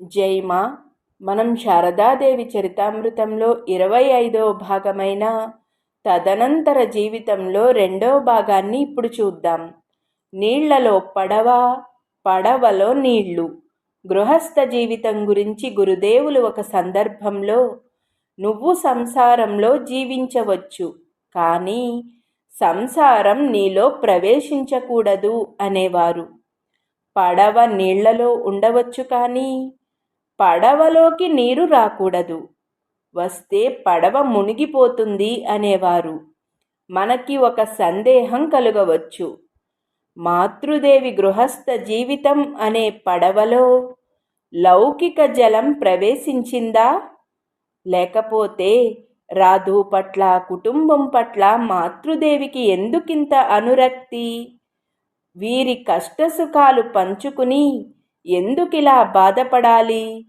జైమా మనం శారదాదేవి చరితామృతంలో ఇరవై ఐదవ భాగమైన తదనంతర జీవితంలో రెండవ భాగాన్ని ఇప్పుడు చూద్దాం. నీళ్ళలో పడవ పడవలో నీళ్ళు. గృహస్థ జీవితం గురించి గురుదేవులు ఒక సందర్భంలో నువ్వు సంసారంలో జీవించవచ్చు కానీ సంసారం నీలో ప్రవేశించకూడదు అనేవారు. పడవ నీళ్ళలో ఉండవచ్చు కానీ పడవలోకి నీరు రాకూడదు. వస్తే పడవ మునిగిపోతుంది అనేవారు. మనకి ఒక సందేహం కలుగవచ్చు. మాతృదేవి గృహస్థ జీవితం అనే పడవలో లౌకిక జలం ప్రవేశించిందా? లేకపోతే రాధు పట్ల కుటుంబం పట్ల మాతృదేవికి ఎందుకింత అనురక్తి? వీరి కష్టసుఖాలు పంచుకుని ఎందుకిలా బాధపడాలి?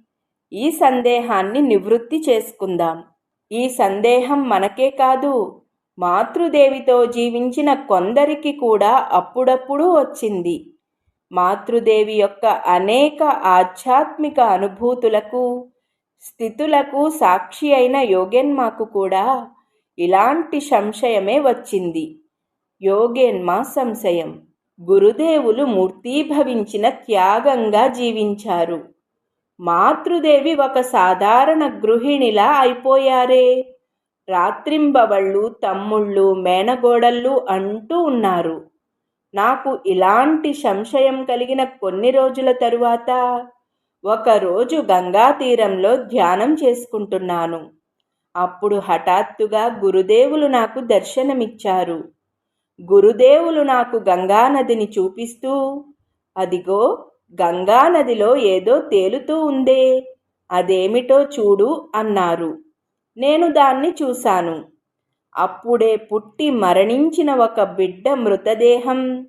ఈ సందేహాన్ని నివృత్తి చేసుకుందాం. ఈ సందేహం మనకే కాదు మాతృదేవితో జీవించిన కొందరికి కూడా అప్పుడప్పుడు వచ్చింది. మాతృదేవి యొక్క అనేక ఆధ్యాత్మిక అనుభూతులకు స్థితులకు సాక్షి అయిన యోగెన్మాకు కూడా ఇలాంటి సంశయమే వచ్చింది. యోగేన్మా సంశయం. గురుదేవులు మూర్తీభవించిన త్యాగంగా జీవించారు. మాతృదేవి ఒక సాధారణ గృహిణిలా అయిపోయారే. రాత్రింబవళ్ళు తమ్ముళ్ళు మేనగోడళ్ళు అంటూ ఉన్నారు. నాకు ఇలాంటి సంశయం కలిగిన కొన్ని రోజుల తరువాత ఒకరోజు గంగా తీరంలో ధ్యానం చేసుకుంటున్నాను. అప్పుడు హఠాత్తుగా గురుదేవులు నాకు దర్శనమిచ్చారు. గురుదేవులు నాకు గంగానదిని చూపిస్తూ అదిగో గంగానదిలో ఏదో తేలుతూ ఉందే అదేమిటో చూడు అన్నారు. నేను దాన్ని చూశాను. అప్పుడే పుట్టి మరణించిన ఒక బిడ్డ మృతదేహం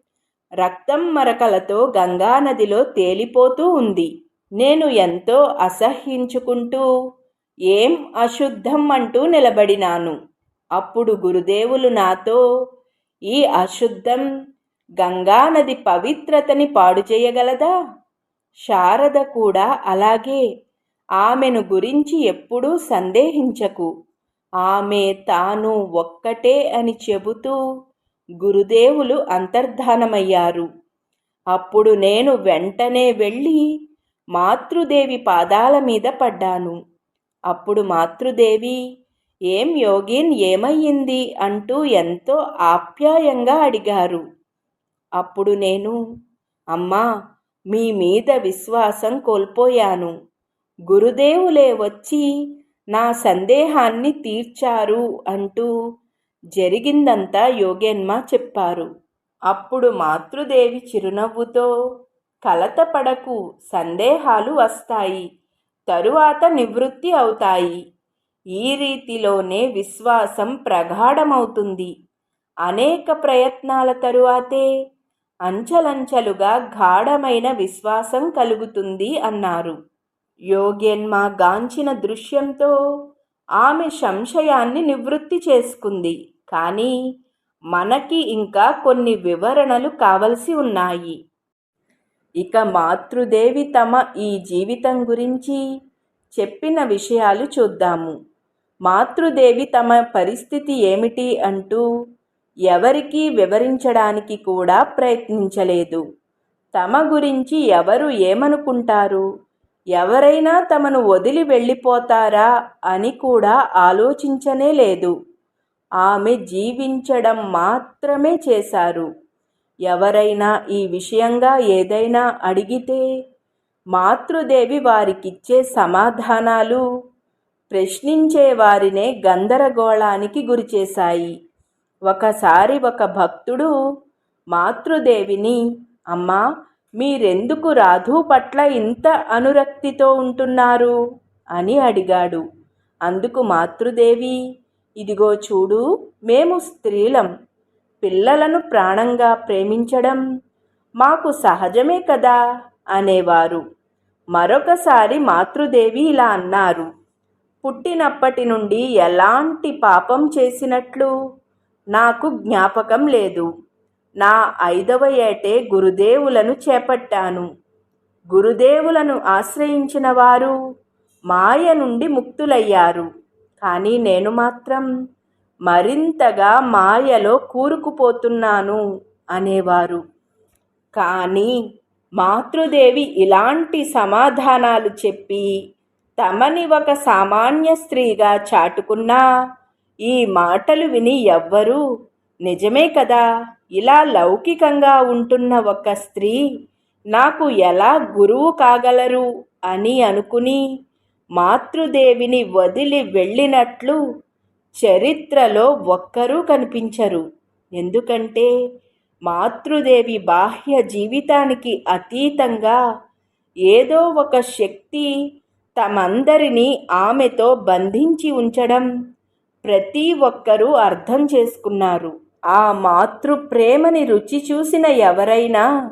రక్తం మరకలతో గంగానదిలో తేలిపోతూ ఉంది. నేను ఎంతో అసహ్యించుకుంటూ ఏం అశుద్ధం అంటూ నిలబడినాను. అప్పుడు గురుదేవులు నాతో ఈ అశుద్ధం గంగానది పవిత్రతని పాడు చేయగలదా? శారద కూడా అలాగే. ఆమెను గురించి ఎప్పుడూ సందేహించకు. ఆమె తాను ఒక్కటే అని చెబుతూ గురుదేవులు అంతర్ధానమయ్యారు. అప్పుడు నేను వెంటనే వెళ్ళి మాతృదేవి పాదాల మీద పడ్డాను. అప్పుడు మాతృదేవి ఏం యోగిన్ ఏమయ్యింది అంటూ ఎంతో ఆప్యాయంగా అడిగారు. అప్పుడు నేను అమ్మా మీ మీద విశ్వాసం కోల్పోయాను. గురుదేవులే వచ్చి నా సందేహాన్ని తీర్చారు అంటూ జరిగిందంతా యోగేన్మ చెప్పారు. అప్పుడు మాతృదేవి చిరునవ్వుతో కలతపడకు సందేహాలు వస్తాయి తరువాత నివృత్తి అవుతాయి. ఈ రీతిలోనే విశ్వాసం ప్రగాఢమవుతుంది. అనేక ప్రయత్నాల తరువాతే అంచలంచలుగా గాఢమైన విశ్వాసం కలుగుతుంది అన్నారు. యోగ్యన్మ గాంచిన దృశ్యంతో ఆమె సంశయాన్ని నివృత్తి చేసుకుంది. కానీ మనకి ఇంకా కొన్ని వివరణలు కావలసి ఉన్నాయి. ఇక మాతృదేవి తమ ఈ జీవితం గురించి చెప్పిన విషయాలు చూద్దాము. మాతృదేవి తమ పరిస్థితి ఏమిటి అంటూ ఎవరికీ వివరించడానికి కూడా ప్రయత్నించలేదు. తమ గురించి ఎవరు ఏమనుకుంటారు? ఎవరైనా తమను వదిలి వెళ్ళిపోతారా అని కూడా ఆలోచించనే లేదు. ఆమె జీవించడం మాత్రమే చేశారు. ఎవరైనా ఈ విషయంగా ఏదైనా అడిగితే మాతృదేవి వారికిచ్చే సమాధానాలు ప్రశ్నించే వారినే గందరగోళానికి గురిచేశాయి ఒకసారి ఒక భక్తుడు మాతృదేవిని అమ్మా మీరెందుకు రాధు పట్ల ఇంత అనురక్తితో ఉంటున్నారు? అని అడిగాడు. అందుకు మాతృదేవి ఇదిగో చూడు మేము స్త్రీలం. పిల్లలను ప్రాణంగా ప్రేమించడం మాకు సహజమే కదా అనేవారు. మరొకసారి మాతృదేవి ఇలా అన్నారు. పుట్టినప్పటి నుండి ఎలాంటి పాపం చేసినట్లు? నాకు జ్ఞాపకం లేదు. నా ఐదవ ఏటే గురుదేవులను చేపట్టాను. గురుదేవులను ఆశ్రయించిన వారు మాయ నుండి ముక్తులయ్యారు. కానీ నేను మాత్రం మరింతగా మాయలో కూరుకుపోతున్నాను అనేవారు. కానీ మాతృదేవి ఇలాంటి సమాధానాలు చెప్పి తమని ఒక సామాన్య స్త్రీగా చాటుకున్నా ఈ మాటలు విని ఎవ్వరూ నిజమే కదా ఇలా లౌకికంగా ఉంటున్న ఒక స్త్రీ నాకు ఎలా గురువు కాగలరు? అని అనుకుని మాతృదేవిని వదిలి వెళ్ళినట్లు చరిత్రలో ఒక్కరూ కనిపించరు. ఎందుకంటే మాతృదేవి బాహ్య జీవితానికి అతీతంగా ఏదో ఒక శక్తి తమందరినీ ఆమెతో బంధించి ఉంచడం ప్రతి ఒక్కరూ అర్థం చేసుకున్నారు. ఆ మాతృ ప్రేమని రుచి చూసిన ఎవరైనా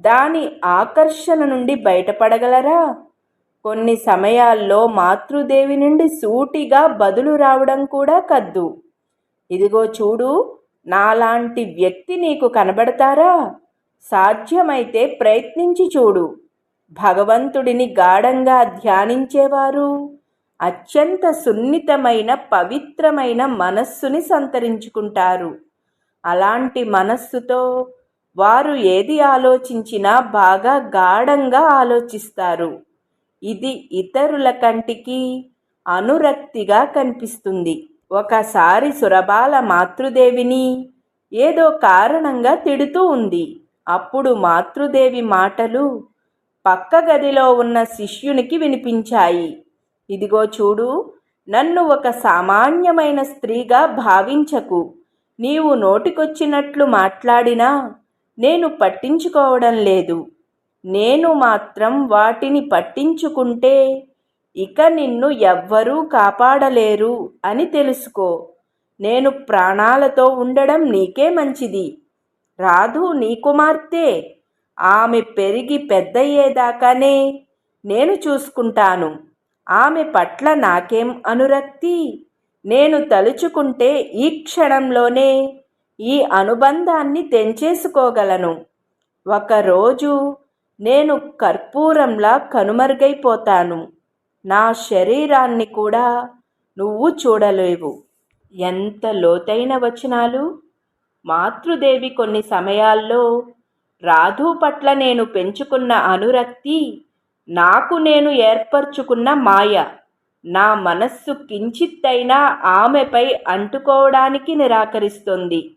దాని ఆకర్షణ నుండి బయటపడగలరా? కొన్ని సమయాల్లో మాతృదేవి నుండి సూటిగా బదులు రావడం కూడా కద్దు. ఇదిగో చూడు నాలాంటి వ్యక్తి నీకు కనబడతారా? సాధ్యమైతే ప్రయత్నించి చూడు. భగవంతుడిని గాఢంగా ధ్యానించేవారు. అత్యంత సున్నితమైన పవిత్రమైన మనస్సుని సంతరించుకుంటారు. అలాంటి మనస్సుతో వారు ఏది ఆలోచించినా బాగా గాఢంగా ఆలోచిస్తారు. ఇది ఇతరుల కంటికి అనురక్తిగా కనిపిస్తుంది. ఒకసారి సురబాల మాతృదేవిని ఏదో కారణంగా తిడుతూ ఉంది. అప్పుడు మాతృదేవి మాటలు పక్క గదిలో ఉన్న శిష్యునికి వినిపించాయి. ఇదిగో చూడు నన్ను ఒక సామాన్యమైన స్త్రీగా భావించకు. నీవు నోటికొచ్చినట్లు మాట్లాడినా నేను పట్టించుకోవడం లేదు. నేను మాత్రం వాటిని పట్టించుకుంటే ఇక నిన్ను ఎవ్వరూ కాపాడలేరు అని తెలుసుకో. నేను ప్రాణాలతో ఉండడం నీకే మంచిది. రాధు నీ కుమార్తె ఆమె పెరిగి పెద్దయ్యేదాకానే నేను చూసుకుంటాను. ఆమె పట్ల నాకేం అనురక్తి? నేను తలుచుకుంటే ఈ క్షణంలోనే ఈ అనుబంధాన్ని తెంచేసుకోగలను. ఒకరోజు నేను కర్పూరంలా కనుమరుగైపోతాను. నా శరీరాన్ని కూడా నువ్వు చూడలేవు. ఎంత లోతైన వచనాలు? మాతృదేవి కొన్ని సమయాల్లో రాధు పట్ల నేను పెంచుకున్న అనురక్తి నాకు నేను ఏర్పరచుకున్న మాయ. నా మనస్సు కించిత్తైనా ఆమెపై అంటుకోవడానికి నిరాకరిస్తుంది.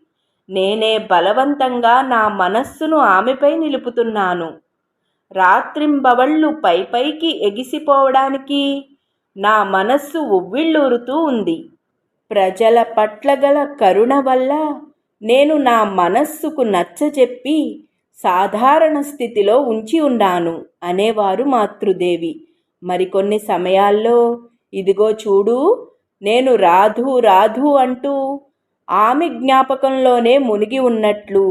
నేనే బలవంతంగా నా మనస్సును ఆమెపై నిలుపుతున్నాను. రాత్రింబవళ్ళు పైపైకి ఎగిసిపోవడానికి నా మనస్సు ఉవ్విళ్ళూరుతూ ఉంది. ప్రజల పట్ల గల కరుణ వల్ల నేను నా మనస్సుకు నచ్చజెప్పి సాధారణ స్థితిలో ఉంచి ఉన్నాను అనేవారు మాతృదేవి. మరికొన్ని సమయాల్లో ఇదిగో చూడు నేను రాధు రాధు అంటూ ఆమె జ్ఞాపకంలోనే మునిగి ఉన్నట్లు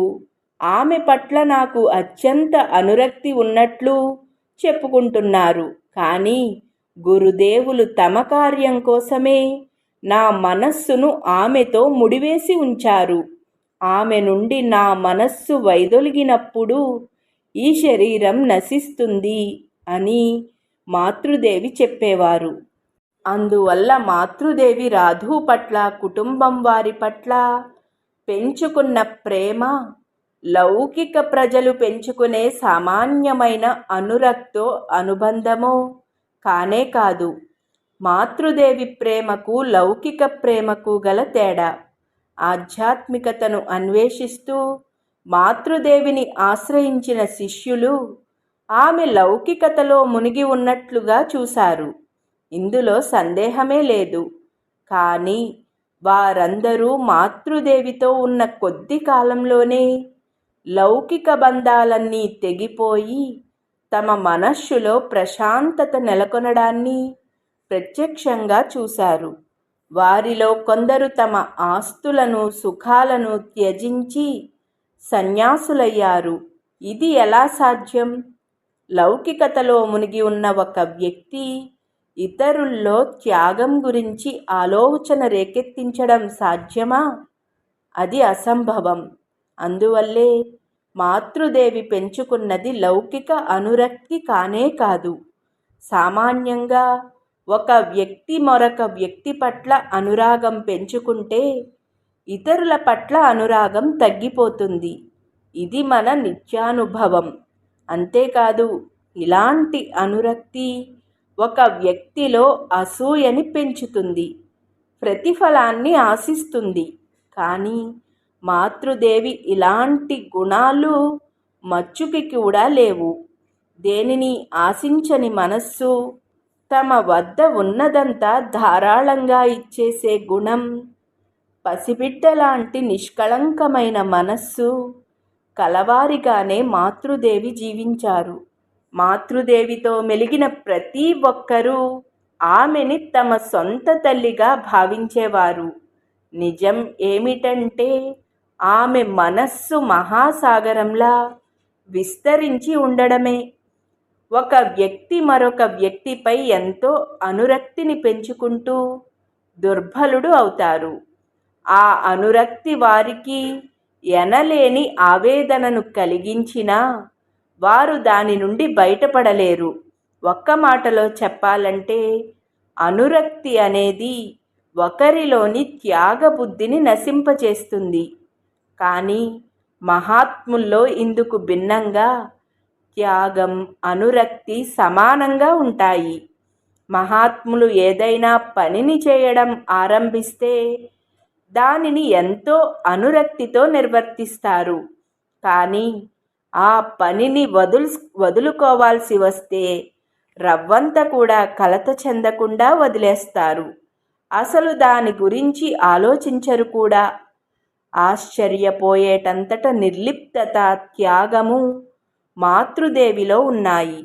ఆమె పట్ల నాకు అత్యంత అనురక్తి ఉన్నట్లు చెప్పుకుంటున్నారు. కానీ గురుదేవులు తమ కార్యం కోసమే నా మనస్సును ఆమెతో ముడివేసి ఉంచారు. ఆమె నుండి నా మనస్సు వైదొలిగినప్పుడు ఈ శరీరం నశిస్తుంది అని మాతృదేవి చెప్పేవారు. అందువల్ల మాతృదేవి రాధు పట్ల కుటుంబం వారి పట్ల పెంచుకున్న ప్రేమ లౌకిక ప్రజలు పెంచుకునే సామాన్యమైన అనురక్తో అనుబంధమో కానే కాదు మాతృదేవి ప్రేమకు లౌకిక ప్రేమకు గల తేడా. ఆధ్యాత్మికతను అన్వేషిస్తూ మాతృదేవిని ఆశ్రయించిన శిష్యులు ఆమె లౌకికతలో మునిగి ఉన్నట్లుగా చూశారు. ఇందులో సందేహమే లేదు. కానీ వారందరూ మాతృదేవితో ఉన్న కొద్ది కాలంలోనే లౌకిక బంధాలన్నీ తెగిపోయి తమ మనస్సులో ప్రశాంతత నెలకొనడాన్ని ప్రత్యక్షంగా చూశారు. వారిలో కొందరు తమ ఆస్తులను సుఖాలను త్యజించి సన్యాసులయ్యారు. ఇది ఎలా సాధ్యం? లౌకికతలో మునిగి ఉన్న ఒక వ్యక్తి ఇతరుల్లో త్యాగం గురించి ఆలోచన రేకెత్తించడం సాధ్యమా? అది అసంభవం. అందువల్లే మాతృదేవి పెంచుకున్నది లౌకిక అనురక్తి కానే కాదు. సామాన్యంగా ఒక వ్యక్తి మరొక వ్యక్తి పట్ల అనురాగం పెంచుకుంటే ఇతరుల పట్ల అనురాగం తగ్గిపోతుంది. ఇది మన నిత్యానుభవం. అంతేకాదు ఇలాంటి అనురక్తి ఒక వ్యక్తిలో అసూయని పెంచుతుంది ప్రతిఫలాన్ని ఆశిస్తుంది. కానీ మాతృదేవి ఇలాంటి గుణాలు మచ్చుకి కూడా లేవు. దేనిని ఆశించని మనస్సు తమ వద్ద ఉన్నదంతా ధారాళంగా ఇచ్చేసే గుణం. పసిబిడ్డలాంటి నిష్కళంకమైన మనస్సు కలవారిగానే మాతృదేవి జీవించారు. మాతృదేవితో మెలిగిన ప్రతి ఒక్కరూ ఆమెని తమ సొంత తల్లిగా భావించేవారు. నిజం ఏమిటంటే ఆమె మనస్సు మహాసాగరంలా విస్తరించి ఉండడమే. ఒక వ్యక్తి మరొక వ్యక్తిపై ఎంతో అనురక్తిని పెంచుకుంటూ దుర్బలుడు అవుతారు. ఆ అనురక్తి వారికి ఎనలేని ఆవేదనను కలిగించినా వారు దాని నుండి బయటపడలేరు. ఒక్క మాటలో చెప్పాలంటే అనురక్తి అనేది ఒకరిలోని త్యాగబుద్ధిని నశింపచేస్తుంది కానీ మహాత్ముల్లో ఇందుకు భిన్నంగా త్యాగం అనురక్తి సమానంగా ఉంటాయి. మహాత్ములు ఏదైనా పనిని చేయడం ఆరంభిస్తే దానిని ఎంతో అనురక్తితో నిర్వర్తిస్తారు. కానీ ఆ పనిని వదులు వదులుకోవాల్సి వస్తే రవ్వంత కూడా కలత చెందకుండా వదిలేస్తారు. అసలు దాని గురించి ఆలోచించరు కూడా. ఆశ్చర్యపోయేటంతట నిర్లిప్తత త్యాగము మాతృదేవిలో ఉన్నాయి.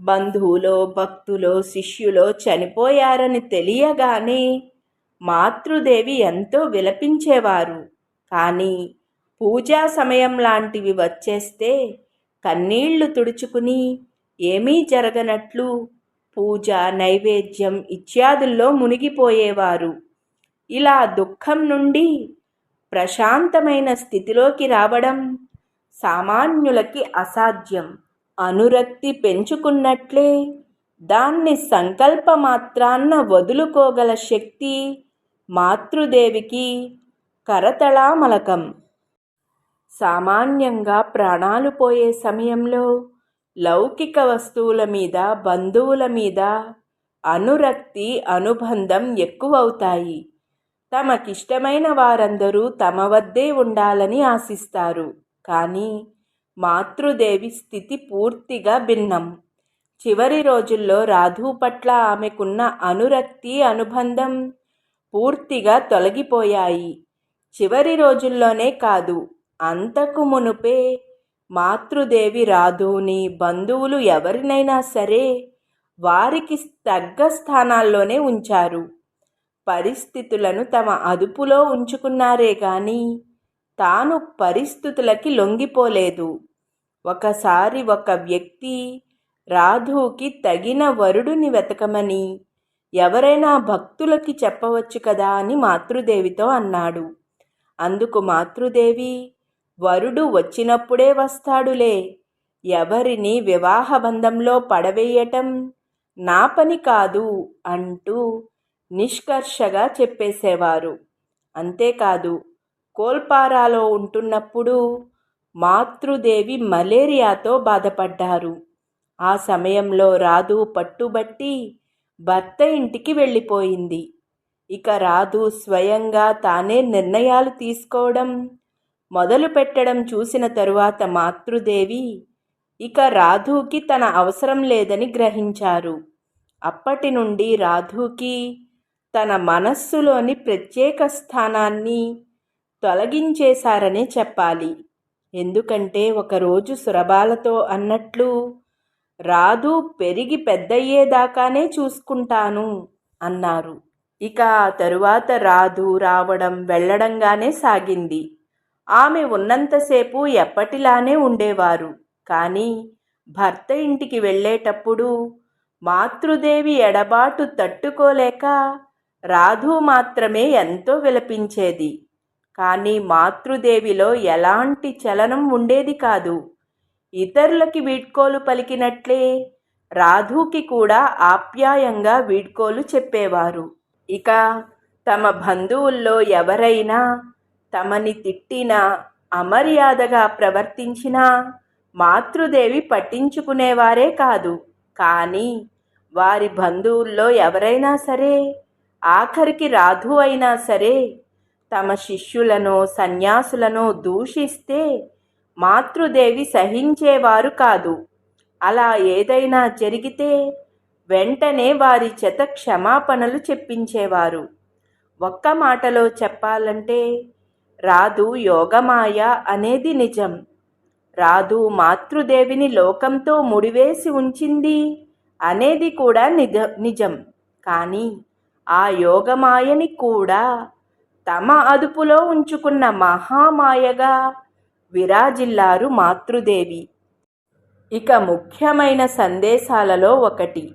బంధువులో భక్తులో శిష్యులో చనిపోయారని తెలియగానే మాతృదేవి ఎంతో విలపించేవారు. కానీ పూజా సమయం లాంటివి వచ్చేస్తే కన్నీళ్ళు తుడుచుకుని ఏమీ జరగనట్లు పూజ నైవేద్యం ఇత్యాదుల్లో మునిగిపోయేవారు. ఇలా దుఃఖం నుండి ప్రశాంతమైన స్థితిలోకి రావడం సామాన్యులకి అసాధ్యం. అనురక్తి పెంచుకున్నట్లే. దాన్ని సంకల్పమాత్రాన్న వదులుకోగల శక్తి మాతృదేవికి కరతళామలకం. సామాన్యంగా ప్రాణాలు పోయే సమయంలో లౌకిక వస్తువుల మీద బంధువుల మీద అనురక్తి అనుబంధం ఎక్కువవుతాయి. తమకిష్టమైన వారందరూ తమ వద్దే ఉండాలని ఆశిస్తారు. కానీ మాతృదేవి స్థితి పూర్తిగా భిన్నం. చివరి రోజుల్లో రాధు పట్ల ఆమెకున్న అనురక్తి అనుబంధం పూర్తిగా తొలగిపోయాయి. చివరి రోజుల్లోనే కాదు అంతకు మునుపే మాతృదేవి రాధుని బంధువులు ఎవరినైనా సరే వారికి తగ్గ స్థానాల్లోనే ఉంచారు. పరిస్థితులను తమ అదుపులో ఉంచుకున్నారే కానీ తాను పరిస్థితులకి లొంగిపోలేదు. ఒకసారి ఒక వ్యక్తి రాధుకి తగిన వరుడుని వెతకమని ఎవరైనా భక్తులకి చెప్పవచ్చు కదా అని మాతృదేవితో అన్నాడు. అందుకు మాతృదేవి వరుడు వచ్చినప్పుడే వస్తాడులే. ఎవరిని వివాహ బంధంలో పడవేయటం నా పని కాదు అంటూ నిష్కర్షగా చెప్పేసేవారు. అంతేకాదు కోల్పారాలో ఉంటున్నప్పుడు మాతృదేవి మలేరియాతో బాధపడ్డారు. ఆ సమయంలో రాధు పట్టుబట్టి భర్త ఇంటికి వెళ్ళిపోయింది. ఇక రాధు స్వయంగా తానే నిర్ణయాలు తీసుకోవడం మొదలు పెట్టడం చూసిన తరువాత మాతృదేవి ఇక రాధుకి తన అవసరం లేదని గ్రహించారు. అప్పటి నుండి రాధుకి తన మనస్సులోని ప్రత్యేక స్థానాన్ని తొలగించేశారనే చెప్పాలి. ఎందుకంటే ఒకరోజు సురబాలతో అన్నట్లు రాధు పెరిగి పెద్దయ్యేదాకానే చూసుకుంటాను అన్నారు. ఇక తరువాత రాధు రావడం వెళ్ళడంగానే సాగింది. ఆమె ఉన్నంతసేపు ఎప్పటిలానే ఉండేవారు. కానీ భర్త ఇంటికి వెళ్ళేటప్పుడు మాతృదేవి ఎడబాటు తట్టుకోలేక రాధు మాత్రమే ఎంతో విలపించేది. కానీ మాతృదేవిలో ఎలాంటి చలనం ఉండేది కాదు. ఇతరులకి వీడ్కోలు పలికినట్లే రాధుకి కూడా ఆప్యాయంగా వీడ్కోలు చెప్పేవారు. ఇక తమ బంధువుల్లో ఎవరైనా తమని తిట్టినా అమర్యాదగా ప్రవర్తించినా మాతృదేవి పట్టించుకునేవారే కాదు. కానీ వారి బంధువుల్లో ఎవరైనా సరే ఆఖరికి రాధు అయినా సరే తమ శిష్యులను సన్యాసులను దూషిస్తే మాతృదేవి సహించేవారు కాదు. అలా ఏదైనా జరిగితే వెంటనే వారి చేత క్షమాపణలు చెప్పించేవారు. ఒక్క మాటలో చెప్పాలంటే రాదు యోగమాయ అనేది నిజం. రాదు మాతృదేవిని లోకంతో ముడివేసి ఉంచింది అనేది కూడా నిజ నిజం. కానీ ఆ యోగమాయని కూడా తమ అదుపులో ఉంచుకున్న మహామాయగా విరాజిల్లారు మాతృదేవి. ఇక ముఖ్యమైన సందేశాలలో ఒకటి.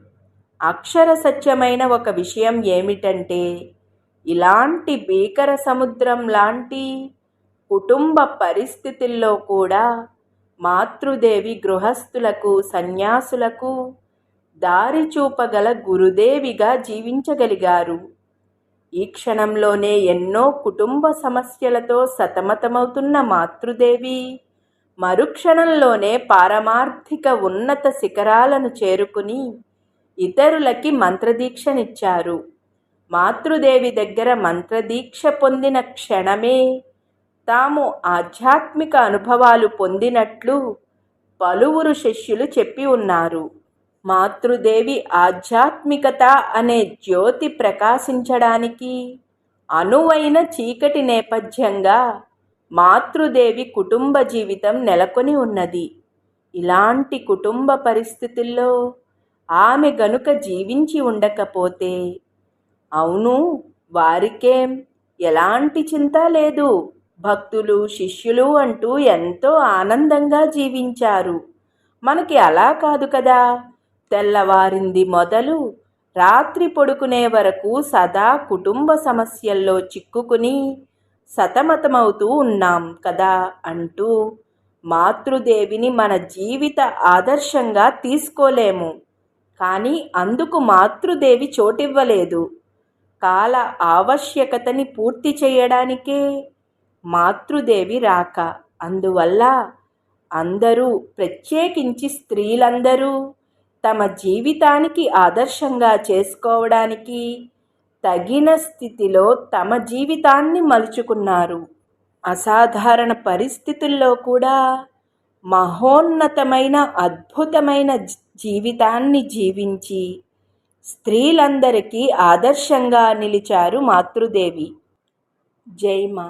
అక్షర సత్యమైన ఒక విషయం ఏమిటంటే ఇలాంటి భీకర సముద్రం లాంటి కుటుంబ పరిస్థితుల్లో కూడా మాతృదేవి గృహస్థులకు సన్యాసులకు దారి చూపగల గురుదేవిగా జీవించగలిగారు. ఈ క్షణంలోనే ఎన్నో కుటుంబ సమస్యలతో సతమతమవుతున్న మాతృదేవి. మరుక్షణంలోనే పారమార్థిక ఉన్నత శిఖరాలను చేరుకుని ఇతరులకి మంత్రదీక్షనిచ్చారు. మాతృదేవి దగ్గర మంత్రదీక్ష పొందిన క్షణమే తాము ఆధ్యాత్మిక అనుభవాలు పొందినట్లు పలువురు శిష్యులు చెప్పి ఉన్నారు. మాతృదేవి ఆధ్యాత్మికత అనే జ్యోతి ప్రకాశించడానికి అనువైన చీకటి నేపథ్యంగా మాతృదేవి కుటుంబ జీవితం నెలకొని ఉన్నది. ఇలాంటి కుటుంబ పరిస్థితుల్లో ఆమె గనుక జీవించి ఉండకపోతే అవును వారికేం ఎలాంటి చింత లేదు. భక్తులు శిష్యులు అంటూ ఎంతో ఆనందంగా జీవించారు. మనకి అలా కాదు కదా. తెల్లవారింది మొదలు రాత్రి పడుకునే వరకు సదా కుటుంబ సమస్యల్లో చిక్కుకుని సతమతమవుతూ ఉన్నాం కదా అంటూ మాతృదేవిని మన జీవిత ఆదర్శంగా తీసుకోలేము. కానీ అందుకు మాతృదేవి చోటివ్వలేదు. కాల ఆవశ్యకతని పూర్తి చేయడానికే మాతృదేవి రాక. అందువల్ల అందరూ ప్రత్యేకించి స్త్రీలందరూ తమ జీవితానికి ఆదర్శంగా చేసుకోవడానికి తగిన స్థితిలో తమ జీవితాన్ని మలుచుకున్నారు. అసాధారణ పరిస్థితుల్లో కూడా మహోన్నతమైన అద్భుతమైన జీవితాన్ని జీవించి స్త్రీలందరికీ ఆదర్శంగా నిలిచారు మాతృదేవి. జై మా